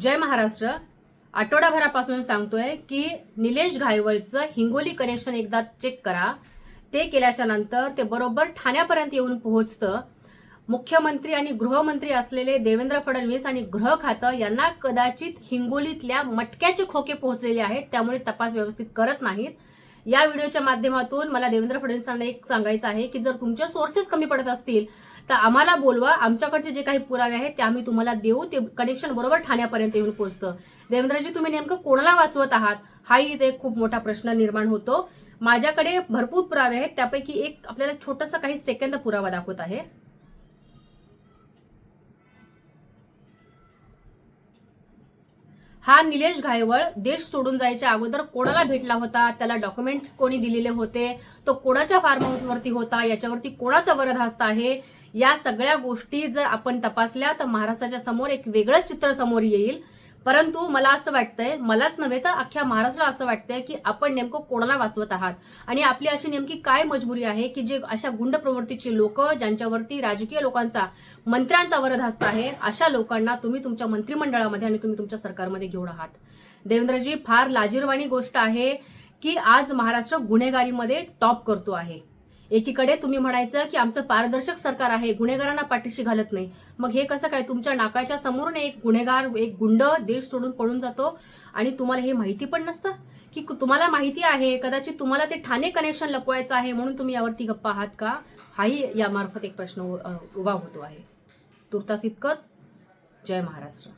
जय महाराष्ट्र. आठवडाभरापासून सांगतोय की निलेश घायवळचं हिंगोली कनेक्शन एकदा चेक करा. ते केल्याच्यानंतर ते बरोबर ठाण्यापर्यंत येऊन पोहोचतं. मुख्यमंत्री आणि गृहमंत्री असलेले देवेंद्र फडणवीस आणि गृह खातं यांना कदाचित हिंगोलीतल्या मटक्याचे खोके पोहोचलेले आहेत त्यामुळे तपास व्यवस्थित करत नाहीत. या व्हिडिओच्या माध्यमातून मला देवेंद्र फडणवीसांना एक सांगायचं आहे की जर तुमचे सोर्सेस कमी पडत असतील तर आम्हाला बोलवा. आमच्याकडचे जे काही पुरावे आहेत ते आम्ही तुम्हाला देऊ. ते कनेक्शन बरोबर ठाण्यापर्यंत येऊन पोहोचतं. देवेंद्रजी तुम्ही नेमकं कोणाला वाचवत आहात? हाही इथे खूप मोठा प्रश्न निर्माण होतो. माझ्याकडे भरपूर पुरावे आहेत. त्यापैकी एक आपल्याला छोटासा काही सेकंद पुरावा दाखवत आहे. हा निलेश घायवळ देश सोडून जायच्या अगोदर कोणाला भेटला होता? त्याला डॉक्युमेंट्स कोणी दिलेले होते? तो कोणाच्या फार्म हाऊसवरती होता? याच्यावरती कोणाचा वरदहस्त आहे? या सगळ्या गोष्टी जर आपण तपासल्या तर महाराष्ट्राच्या समोर एक वेगळंच चित्र समोर येईल. परंतु मला असं वाटतंय मलाच नव्हे तर अख्ख्या महाराष्ट्राला असं वाटतंय की आपण नेमकं कोणाला वाचवत आहात? आणि आपली अशी नेमकी काय मजबुरी आहे की जे अशा गुंड प्रवृत्तीचे लोक ज्यांच्यावरती राजकीय लोकांचा मंत्र्यांचा वरदहस्त आहे अशा लोकांना तुम्ही तुमच्या मंत्रिमंडळामध्ये आणि तुम्ही तुमच्या सरकारमध्ये घेऊन आहात. देवेंद्रजी फार लाजीरवाणी गोष्ट आहे की आज महाराष्ट्र गुन्हेगारीमध्ये टॉप करतो आहे. एकीकडे तुम्ही म्हणायचं की आमचं पारदर्शक सरकार आहे गुन्हेगारांना पाठीशी घालत नाही. मग हे कसं काय? तुमच्या नाकाच्या समोरून एक गुन्हेगार एक गुंड देश सोडून पळून जातो आणि तुम्हाला हे माहिती पण नसतं? की तुम्हाला माहिती आहे कदाचित तुम्हाला ते ठाणे कनेक्शन लपवायचं आहे म्हणून तुम्ही यावरती गप्पा आहात का? हाही यामार्फत एक प्रश्न उ- उभा होतो आहे. तुर्तास इतकंच. जय महाराष्ट्र.